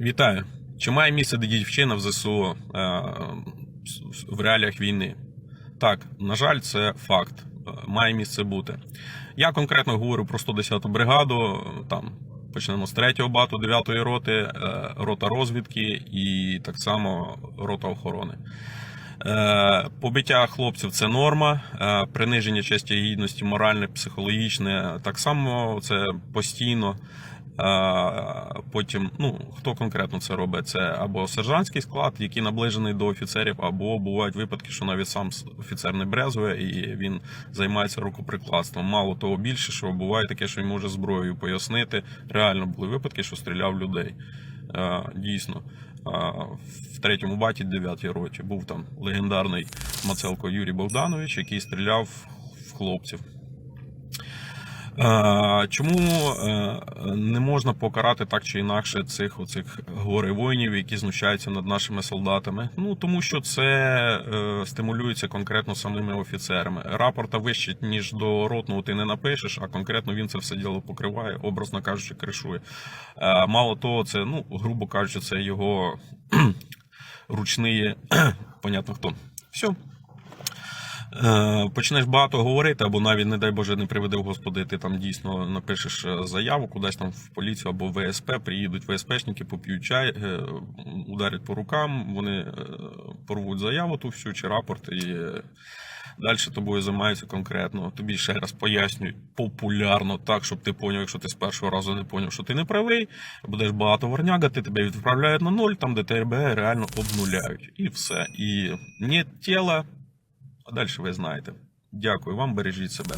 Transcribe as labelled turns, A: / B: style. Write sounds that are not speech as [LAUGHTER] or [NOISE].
A: Вітаю. Чи має місце дідівчина в ЗСУ е, в реаліях війни? Так, на жаль, це факт. Е, Має місце бути. Я конкретно говорю про 110-ту бригаду. Там почнемо з 3-го бату, 9-ї роти, е, рота розвідки і так само рота охорони. Побиття хлопців це норма, приниження честі гідності, моральне, психологічне, так само це постійно. Потім, ну хто конкретно це робить? Це або сержантський склад, який наближений до офіцерів, або бувають випадки, що навіть сам офіцер не брезує і він займається рукоприкладством. Мало того, більше що буває таке, що він може зброєю пояснити. Реально були випадки, що стріляв людей. Дійсно. В третьому баті, дев'ятій роті, був там легендарний Мацелко Юрій Богданович, який стріляв в хлопців. Е, Чому е, не можна покарати так чи інакше цих оцих горе воїнів, які знущаються над нашими солдатами? Ну тому що це е, стимулюється конкретно самими офіцерами. Рапорта вище ніж до ротного ти не напишеш, а конкретно він це все діло покриває, образно кажучи, кришує. Мало того, це ну грубо кажучи, це його [CLEARS THROAT] ручний, [CLEARS THROAT] понятно хто. Все. Е, почнеш багато говорити, або навіть, не дай Боже, не приведе в Господи, ти там дійсно напишеш е, заяву кудись там в поліцію або в ВСП, приїдуть ВСПшники, поп'ють чай, е, ударять по рукам, вони порвуть заяву ту всю чи рапорт, і далі тобою займаються конкретно. Тобі ще раз пояснюють популярно так, щоб ти поняв, якщо ти з першого разу не поняв, що ти не правий, будеш багато варнягати, тебе відправляють на нуль, там де тебе реально обнуляють. І все. І ні тіла, а далі ви знаєте. Дякую вам, бережіть себе.